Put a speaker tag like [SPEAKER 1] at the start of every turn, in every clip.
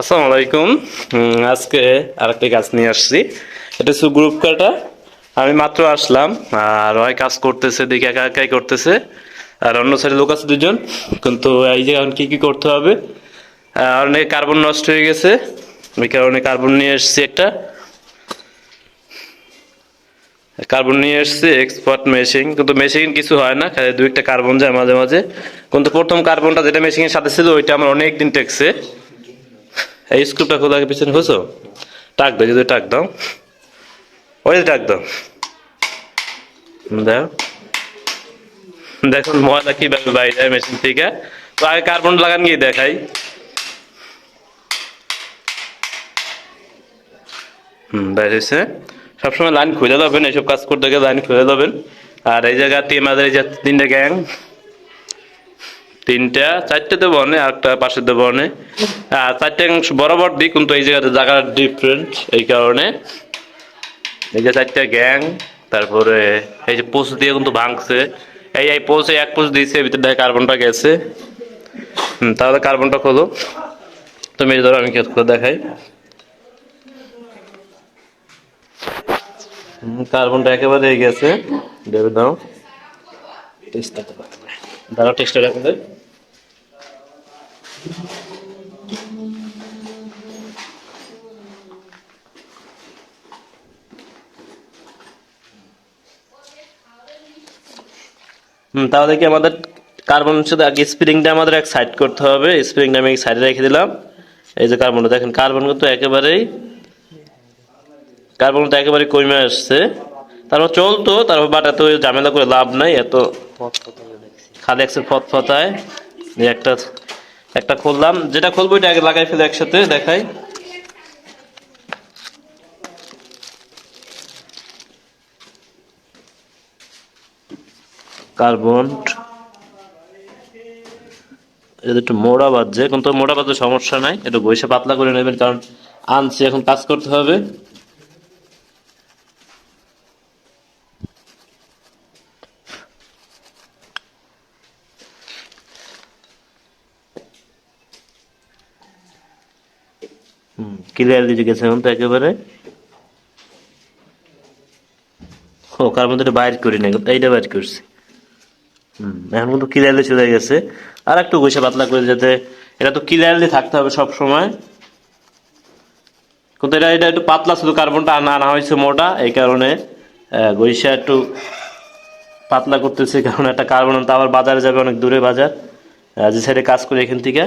[SPEAKER 1] আসসালামু আলাইকুম। আজকে আরেকটা কাজ নিয়ে আসছি। এটা হচ্ছে গ্রুপ কাটা। আমি মাত্র আসলাম, আর ওই কাজ করতেছে, দেখে একা একাই করতেছে। আর অন্য সাইডে লোক আছে দুজন, কিন্তু এই যে এখন কি কি করতে হবে? অনেক কার্বন নষ্ট হয়ে গেছে। ওই কারণে কার্বন নিয়ে এসেছি একটা। কার্বন নিয়ে এসেছি এক্সপার্ট মেশিন কিন্তু মেশিন কিছু হয় না, খালি দু একটা কার্বন যায় মাঝে মাঝে। কিন্তু প্রথম কার্বনটা যেটা মেশিনের সাথে ছিল, ওইটা আমার অনেক দিন টেকছে এই স্ক্রুপটা খোলা পিছনে হয়েছো টাক দাও যদি টাক দাও। ওই টাক দাও। দাও। দেখুন ময়লা কীভাবে বাইরে যায় মেশিন থেকে। তো আগে কার্বন লাগান গিয়ে দেখাই। হুম, বাইরে হয়েছে। সবসময় লাইন খুলে দেবেন, এইসব কাজ করতে গেলে লাইন খুলে দেবেন। আর এই জায়গাতে আমাদের এই যে তিনটে গ্যাং তিনটা, চারটে দেবো অনে আর একটা পাশে দেবো অনে চারটে বরাবর দিই, কিন্তু এই জায়গাতে জায়গাটা ডিফারেন্ট এই কারণে। এই যে চারটা গ্যাং তারপরে এই যে পোস্ট দিয়ে কিন্তু ভাঙছে। এই এই পোস্টে এক পোস্ট দিয়েছে ভিতর দিয়ে কার্বনটা গেছে। হুম, তাহলে কার্বনটা খোলো। তুমি ধরো, আমি কেস করে দেখাই। কার্বনটা একেবারে গেছে। দেবে দাও। দাঁড়াও টেস্টটা রাখো দেয় হুম, তাহলে কি আমাদের কার্বন শুধু আগে স্প্রিংটা আমাদের এক সাইড করতে হবে। স্প্রিংটা আমি এক সাইডে রেখে দিলাম। এই যে কার্বনটা দেখেন কার্বন কিন্তু একেবারেই কার্বন তো একেবারে কমে আসছে। তারপর চলতো, তারপর বাট এত ঝামেলা করে লাভ নাই, এত খালি একসাথে ফত ফতায় একটা একটা খুললাম। যেটা খুলবো এটা আগে লাগাই ফেলে একসাথে, দেখাই। কার্বন, এটা একটু মোড়া বাজছে কিন্তু মোড়া বাজছে সমস্যা নাই, একটু বসে পাতলা করে নেবেন, কারণ আনছি, এখন কাজ করতে হবে। হুম ক্লিয়ার দিয়ে গেছে এখন তো একেবারে। ও, কার মধ্যে বাইর করি না এইটা বাইর করছি। হুম, এখন কিন্তু ক্লিয়ারলি চলে গেছে। আর একটু ঘষে পাতলা করে যাতে এটা তো ক্লিয়ারলি থাকতে হবে সব সময়। কিন্তু এটা এটা একটু পাতলা শুধু কার্বনটা আনা আনা হয়েছে মোটা, এই কারণে গইসা একটু পাতলা করতেছে কারণ একটা কার্বন তো আবার বাজারে যাবে অনেক দূরে বাজার। যে সাইডে কাজ করি এখান থেকে।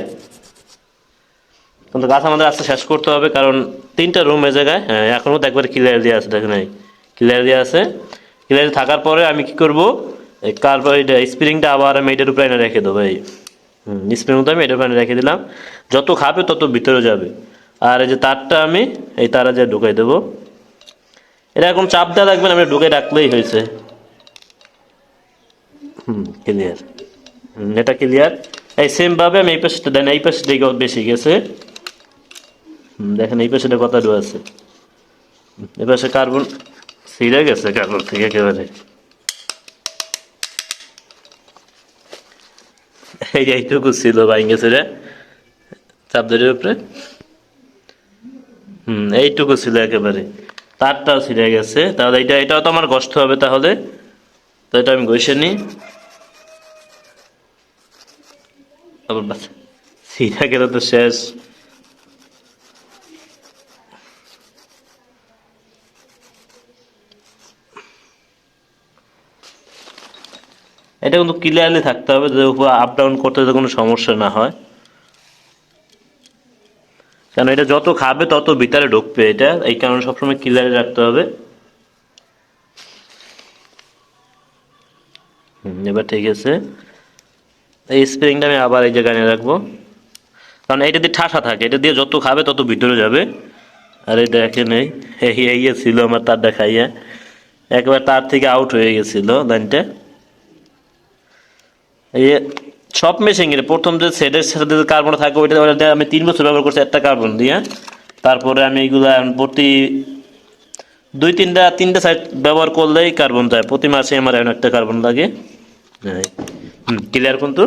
[SPEAKER 1] কিন্তু গাছ আমাদের আস্তে শেষ করতে হবে কারণ তিনটা রুম এ জায়গায় হ্যাঁ, এখনও তো একবার ক্লিয়ার দিয়ে আছে দেখেন এই। ক্লিয়ার দিয়ে আছে। ক্লিয়ার থাকার পরে আমি কি করব? এই কার্বন স্প্রিংটা আবার আমি এটার উপরে রেখে দেবো এই হুম মতো আমি এটার উপরে রেখে দিলাম। যত খাবে তত ভিতরে যাবে। আর এই যে তারটা আমি এই তারা যে ঢুকাই দেবো। এটা এখন চাপ দেওয়া রাখবেন আমি ঢুকে রাখলেই হয়েছে। হুম ক্লিয়ার এটা ক্লিয়ার এই সেমভাবে আমি এই পাশটা দেন এই পাশে দিকে বেশি গেছে। দেখেন, এই পাশে কথা আছে। এই পাশে কার্বন ছিঁড়ে গেছে, কার্বন থেকে একেবারে। এই এইটুকু ছিল বাইন গেছে রে চাপদারির উপরে। হুম, এইটুকু ছিল একেবারে। তারটাও ছিঁড়ে গেছে। তাহলে এটা এটাও তো আমার কষ্ট হবে তাহলে। তো এটা আমি ঘষে বাস ছিঁড়ে গেলে তো শেষ। এটা কিন্তু ক্লিয়ারলি থাকতে হবে যে উপর আপ ডাউন করতে যাতে কোনো সমস্যা না হয়। কারণ এটা যত খাবে তত ভিতরে ঢুকবে এটা, এই কারণে সবসময় ক্লিয়ারে রাখতে হবে। এবার ঠিক আছে। এই স্প্রিংটা আমি আবার এই জায়গায় নিয়ে রাখব। কারণ এটা দিয়ে ঠাসা থাকে, এটা দিয়ে যত খাবে তত ভিতরে যাবে। আর এই দেখেন এই ছিল আমার তার দেখাইয়া একবার তার থেকে আউট হয়ে গেছিল লাইনটা। সব মেশিন এর প্রথম যে সেটের সাথে যে কার্বন থাকে ওইটা আমি তিন বছর ব্যবহার করছি একটা কার্বন দিয়ে। তারপরে আমি এগুলা প্রতি দুই তিনটা তিনটা সাইড ব্যবহার করলেই কার্বন যায়। প্রতি মাসে আমার একটা কার্বন লাগে। হ্যাঁ ক্লিয়ার কিন্তু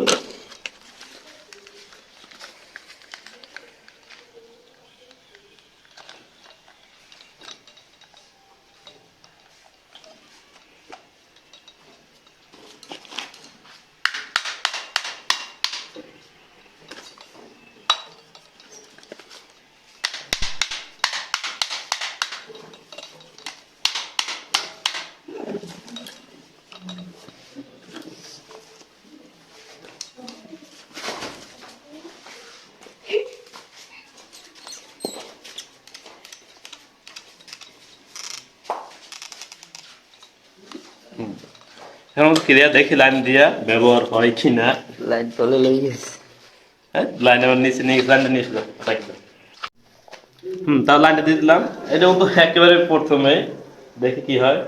[SPEAKER 1] এখন ক্লিয়ার দেখি লাইন দিয়া ব্যবহার হয় কি না
[SPEAKER 2] লাইট তলে লেগে গেছে।
[SPEAKER 1] হ্যাঁ লাইন আবার নিচে নিয়ে লাইনটা নিয়ে এসলাম হুম তার লাইনটা দিয়ে দিলাম। এটা কিন্তু একেবারে প্রথমে দেখি কি হয়।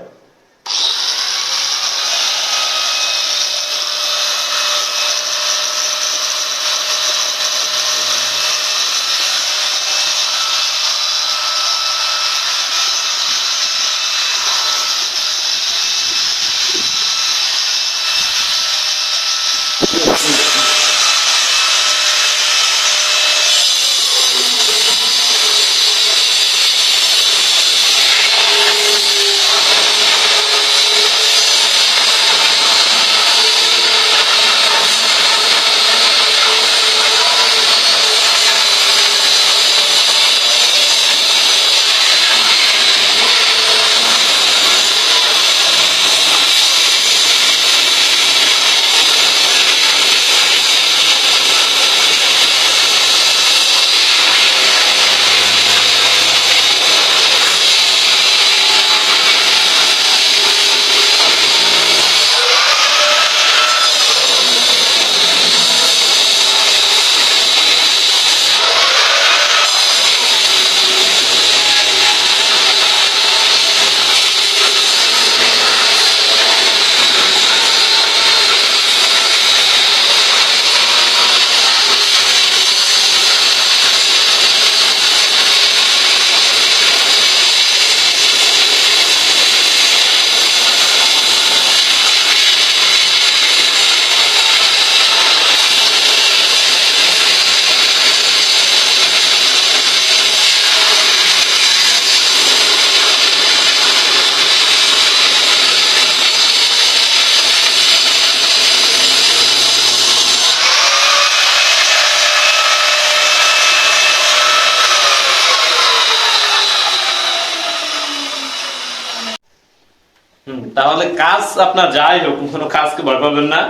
[SPEAKER 1] তাহলে কাজ আপনার যাই হোক, কোনো কাজকে ভয় পাবেন না।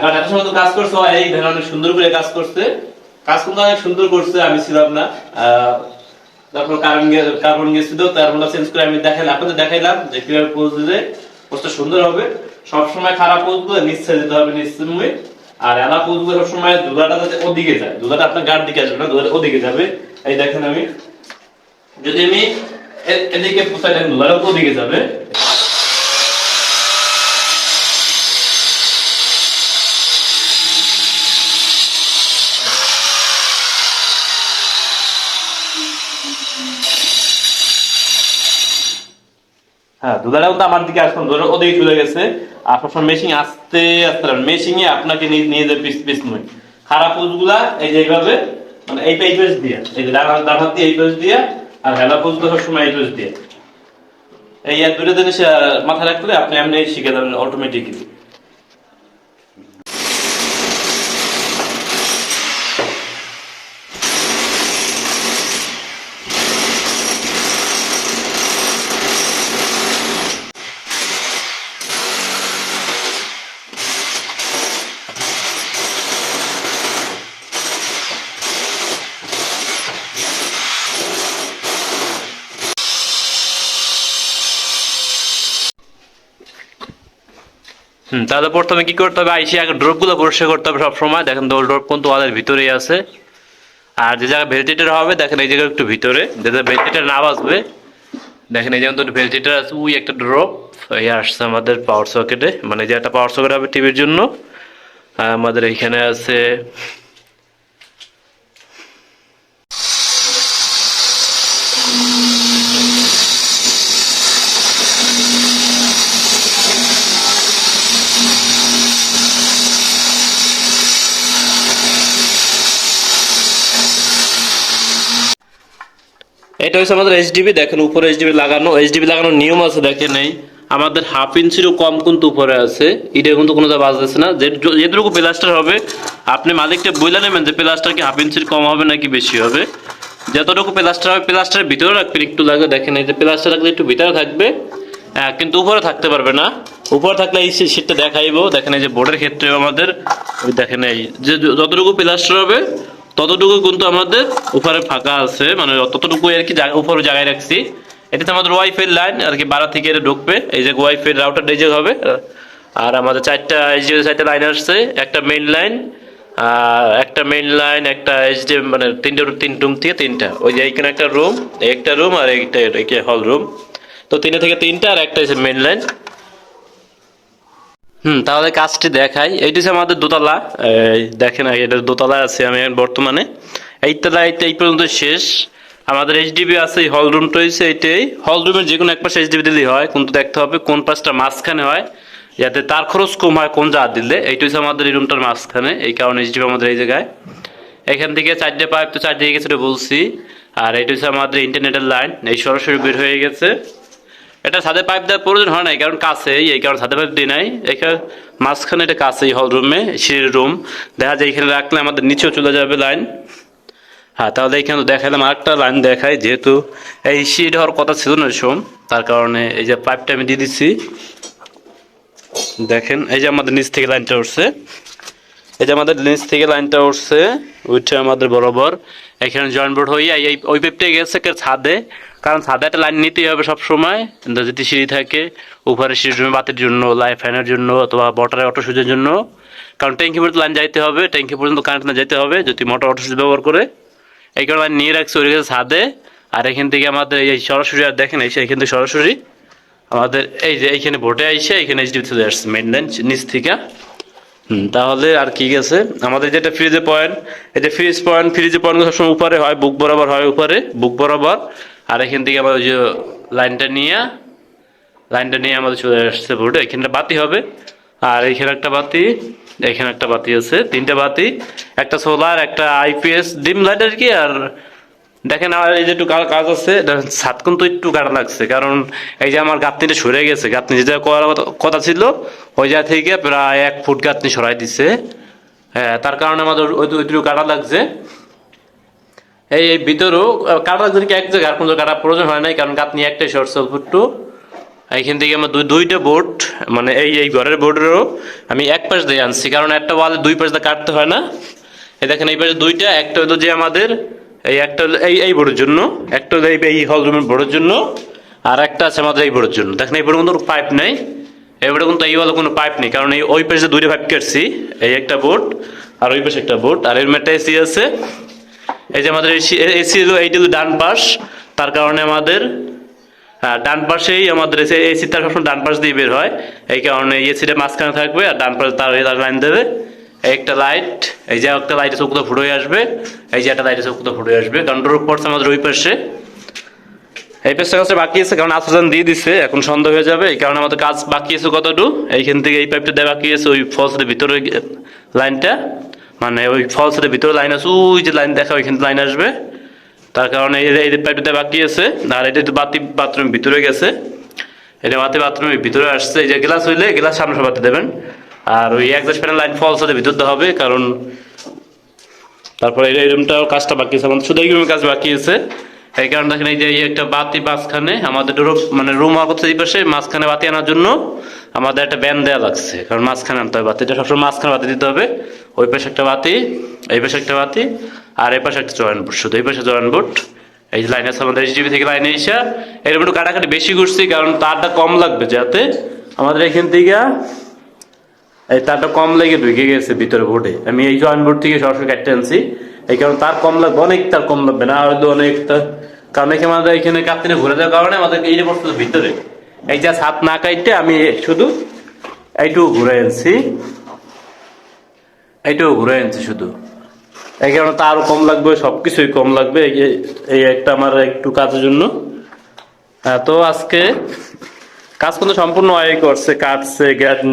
[SPEAKER 1] কারণ এত সময় তো কাজ করছে এই ধরেন অনেক সুন্দর করে কাজ করছে। কাজ কিন্তু অনেক সুন্দর করছে, আমি ছিলাম না। তারপর কার্বন কার্বন গ্যাস ছিল তারপর চেঞ্জ করে আমি দেখাইলাম, আপনাদের দেখাইলাম যে কীভাবে পোজ দিলে সুন্দর হবে। সবসময় খারাপ পোজগুলো নিশ্চয় দিতে হবে, নিশ্চয় আর এলা পোজগুলো সবসময় দুলাটা যাতে ওদিকে যায়। আপনার গাড় দিকে আসবে না ওদিকে যাবে। এই দেখেন আমি। যদি আমি এদিকে দেখেন ওদিকে যাবে। হ্যাঁ দুধারা তো আমার দিকে আসলাম ধরো ওদিকে চলে গেছে। আর সবসময় মেশিন আসতে আসতে মেশিনে আপনাকে নিয়ে যাবে পিস পিস নয়। খারাপ পোজগুলা এই যে এইভাবে মানে এই এই পেজ দিয়ে, এই যে ডান ডান হাত দিয়ে এই পেজ দিয়ে, আর হেলা তো সবসময় এই পেজ দিয়ে। এই দুটো জিনিস মাথায় রাখলে আপনি এমনি শিখে যাবেন অটোমেটিকলি তাহলে প্রথমে কি করতে হবে? আইসি আগে ড্রপগুলো পরিষ্কার করতে হবে সবসময়। দেখেন দোল ড্রপ কিন্তু ওয়ালের ভিতরেই আছে। আর যে জায়গায় ভেন্টিলেটর হবে, দেখেন এই জায়গায় একটু ভিতরে। যাতে ভেন্টিলেটর না বাঁচবে দেখেন এই যেমন তো ভেজিটেটার আছে, ওই একটা ড্রপ এই আসছে আমাদের পাওয়ার সকেটে মানে যে একটা পাওয়ার সকেট হবে টিভির জন্য। আমাদের এইখানে আছে এটা হচ্ছে আমাদের এইচডিবি দেখেন উপরে এইচডিবি লাগানো এইচডিবি লাগানোর নিয়ম আছে দেখেন এই। আমাদের হাফ ইঞ্চিরও কম কিন্তু উপরে আছে। এটা কিন্তু কোনো বাজতেছে না। যে- যেটুকু প্লাস্টার হবে আপনি মালিকটা বইলে নেবেন যে প্লাস্টার কি হাফ ইঞ্চির কম হবে নাকি বেশি হবে। যতটুকু প্লাস্টার হবে প্লাস্টারের ভিতরে রাখবেন একটু লাগে। দেখেন এই যে প্লাস্টার রাখলে একটু ভিতরে থাকবে। হ্যাঁ, কিন্তু উপরে থাকতে পারবে না। উপরে থাকলে এই শীটটা দেখাইবো। দেখেন এই যে বোর্ডের ক্ষেত্রে আমাদের দেখেন এই যে যতটুকু প্লাস্টার হবে ততটুকু কিন্তু আমাদের উপরে ফাঁকা আছে মানে ততটুকু আর কি উপরে জায়গায় রাখছি। এটাতে আমাদের ওয়াইফাই লাইন আর কি বাড়া থেকে এটা ঢুকবে, এই যে ওয়াইফাই রাউটার এই যে হবে, আর আমাদের চারটা এইচডিএফ চারটা লাইন আসছে, একটা মেইন লাইন একটা মেইন লাইন একটা এইচডিএফ মানে তিনটে তিন রুম থেকে তিনটা। ওই যে এইখানে একটা রুম একটা রুম আর একটা হল রুম তো তিনটে থেকে তিনটা আর একটা মেইন লাইন হুম, তাহলে কাজটি দেখাই। এইটি হচ্ছে আমাদের দোতলা দেখেন এটা দোতলা আছে আমি বর্তমানে। এই তলা এইটা এই পর্যন্ত শেষ। আমাদের এইচডিবি আছে, এই হল রুমটা হয়েছে এইটাই। হল রুমের যে কোনো এক পাশে এইচডিবি দিলেই হয় কিন্তু দেখতে হবে কোন পাশটা মাঝখানে হয়, যাতে তার খরচ কম হয় কোন জাত দিলে। এইটা হচ্ছে আমাদের এই রুমটার মাঝখানে, এই কারণে এইচডিবি আমাদের এই জায়গায়। এখান থেকে চারটে পাইপ তো চারদিকে গেছে বলছি। আর এটা হচ্ছে আমাদের ইন্টারনেটের লাইন এই সরাসরি বের হয়ে গেছে। এটা ছাদে পাইপ দেওয়ার প্রয়োজন হয় নাই, কারণ কাছেই এই কারণে ছাদে পাইপ দিই নাই। এখানে মাঝখানে এটা কাছেই হল রুমে সিঁড়ির রুম দেখা যায় এখানে রাখলে আমাদের নিচেও চলে যাবে লাইন। হ্যাঁ তাহলে এখানে দেখালাম আরেকটা লাইন দেখাই, যেহেতু এই সিঁড়ি হওয়ার কথা ছিল না সোম তার কারণে এই যে পাইপটা আমি দিয়ে দিচ্ছি। দেখেন, এই যে আমাদের নিচ থেকে লাইনটা উঠছে। এই যে আমাদের নিচ থেকে লাইনটা উঠছে উঠছে আমাদের বরাবর এখানে জয়েন্ট বোর্ড হয়ে এই ওই পেপটা গেছে কে ছাদে। কারণ ছাদে একটা লাইন নিতেই হবে সব সময় যদি সিঁড়ি থাকে, উপরে সিঁড়ি রুমে বাতির জন্য লাইট ফ্যানের জন্য, অথবা মোটরের অটো সুইচের জন্য। কারণ ট্যাঙ্কি পর্যন্ত লাইন যাইতে হবে ট্যাঙ্কি পর্যন্ত কারেন্ট না যেতে হবে, যদি মোটর অটো সুইচ ব্যবহার করে। এই কারণে লাইন নিয়ে রাখছে ওই গেছে ছাদে। আর এখান থেকে আমাদের এই সরাসরি আর দেখেন, এই এখান থেকে সরাসরি আমাদের এই যে এইখানে ভোটে আইসে, এখানে এইচডি চলে আসছে মেইন লাইন নিচ থেকে। তাহলে আর কি গেছে? আমাদের যেটা ফ্রিজে পয়েন্ট যে ফ্রিজ পয়েন্ট ফ্রিজে পয়েন্ট সবসময় উপরে হয়, বুক বরাবর হয় উপরে, বুক বরাবর। আর এখান থেকে আমাদের যে লাইনটা নিয়ে লাইনটা নিয়ে আমাদের চলে আসছে বোর্ডে এখানটা বাতি হবে। আর এইখানে একটা বাতি, এখানে একটা বাতি আছে, তিনটা বাতি, একটা সোলার একটা আইপিএস ডিম লাইট আর কি, আর দেখেন আমার এই যে একটু কাজ আছে ছাদ কিন্তু একটু কাটা লাগছে, কারণ এই যে আমার গাঁথনিটা সরে গেছে, গাঁথনি যেটা করার কথা- ছিল, ওই জায়গা থেকে প্রায় এক ফুট গাঁথনি সরাই দিছে। হ্যাঁ তার কারণে আমাদের ওই ওইটুকু কাটা লাগছে। এই এই ভিতরেও কাটা লাগছে কি এক জায়গায়? আর কোনো কাটা প্রয়োজন হয় নাই, কারণ গাঁথনি একটাই সল্প একটু এইখান থেকে আমার দুই দুইটা বোর্ড মানে এই এই ঘরের বোর্ডেরও আমি এক পাশ দিয়ে আনছি, কারণ একটা ওয়ালে দুই পাশ দিয়ে কাটতে হয় না। এই দেখেন এই পাশে দুইটা, একটা হলো যে আমাদের এই একটা এই এই বোর্ডের জন্য, একটা এই এই হল রুমের বোর্ডের জন্য, আর একটা আছে আমাদের এই বোর্ডের জন্য। দেখেন, এই বোর্ডের কোনো পাইপ নেই, এই বোর্ডে কিন্তু এই ওয়ালে কোনো পাইপ নেই, কারণ এই ওই পাশে দুইটা পাইপ কাটছি, এই একটা বোর্ড আর ওই পাশে একটা বোর্ড আর এর মেটা এসি আছে। এই যে আমাদের এসি এসি হলো, এইটা হলো ডান পাশ, তার কারণে আমাদের হ্যাঁ ডান পাশেই আমাদের এসি এসি তার সবসময় ডান পাশ দিয়ে বের হয়, এই কারণে এসিটা মাঝখানে থাকবে আর ডান পাশে তার লাইন দেবে। একটা লাইট এই যে একটা লাইটে চোখটা ফুটে আসবে, এই যে একটা লাইটে চোখটা ফুটে আসবে। কারণ ডোর পড়ছে আমাদের ওই পাশে। এই পাশটা কাজটা বাকি আছে, কারণ আসান দিয়ে দিছে, এখন সন্ধ্যা হয়ে যাবে। এই কারণে আমাদের কাজ বাকি আছে কতটুকু? এইখান থেকে এই পাইপটা দেওয়া বাকি আছে, ওই ফলসের ভিতরে লাইনটা মানে ওই ফলসের ভিতরে লাইন আছে, ওই যে লাইন দেখা, ওইখানে লাইন আসবে। তার কারণে এই পাইপটা বাকি আছে, আর এটা তো বাতি বাথরুম ভিতরে গেছে। এটা বাতি বাথরুমের ভিতরে আসছে। এই যে গ্লাস হইলে গ্লাস সামনে সবাতে দেবেন। আর ওই এক দশ প্যানেল লাইন ফলস হতে ভিতর হবে, কারণ তারপরে এই রুমটাও কাজটা বাকি আছে শুধু এই কাজ বাকি আছে। এই কারণে দেখেন এই যে একটা বাতি মাঝখানে আমাদের মানে রুম আর এই পাশে, মাঝখানে বাতি আনার জন্য আমাদের একটা ব্যান দেওয়া লাগছে, কারণ মাঝখানে আনতে হবে বাতিটা সবসময় মাঝখানে বাতি দিতে হবে, ওই পাশে একটা বাতি, এই পাশে একটা বাতি, আর এই পাশে একটা জয়েন্ট বোর্ড, শুধু এই পাশে জয়েন্ট বোর্ড। এই যে লাইন আছে আমাদের এইচডিবি থেকে লাইনে এসে, এরকম একটু কাটাকাটি বেশি করছি, কারণ তারটা কম লাগবে যাতে আমাদের এখান থেকে এই তারটা কম লেগে ঢুকে গেছে ভিতরে বোর্ডে আমি এই জয়েন্ট বোর্ড থেকে সরাসরি কাটতে আনছি। এই কারণে তার কম লাগবে অনেক তার কম লাগবে না হয়তো অনেক তার কারণ এখানে আমাদের এখানে কাপ্তিনে ঘুরে যাওয়ার কারণে আমাদের এই যে ভিতরে। এই যে হাত না কাটতে আমি শুধু এইটুকু ঘুরে আনছি। এইটুকু ঘুরে আনছি শুধু। এই কারণে তার কম লাগবে সবকিছুই কম লাগবে। এই একটা আমার একটু কাজের জন্য। হ্যাঁ, তো আজকে কাজ কিন্তু সম্পূর্ণ আয় করছে, কাটছে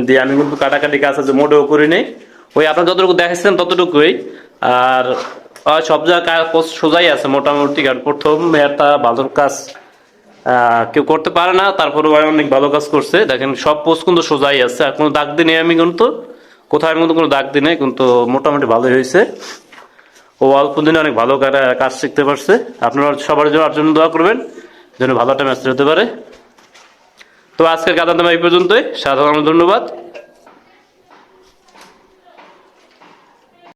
[SPEAKER 1] দিয়ে। আমি কিন্তু কাটাকাটি কাজ আছে, মোটেও করি নেই। ওই আপনার যতটুকু দেখাচ্ছেন ততটুকুই। আর সব জায়গায় সোজাই আছে মোটামুটি, কারণ প্রথম একটা ভালো কাজ কেউ করতে পারে না তারপরে অনেক ভালো কাজ করছে। দেখেন, সব পোস্ট কিন্তু সোজাই আছে। আর কোনো দাগ দিই আমি কিন্তু, কোথাও আমি কিন্তু কোনো দাগ দিই নাই কিন্তু মোটামুটি ভালোই হয়েছে। ও অল্প দিনে অনেক ভালো কাজ শিখতে পারছে। আপনারা সবার জন্য আর জন্য দোয়া করবেন, যেন ভালো একটা ম্যাচ হতে পারে। তো আজকের কাদা এই পর্যন্তই। সাধারণ ধন্যবাদ।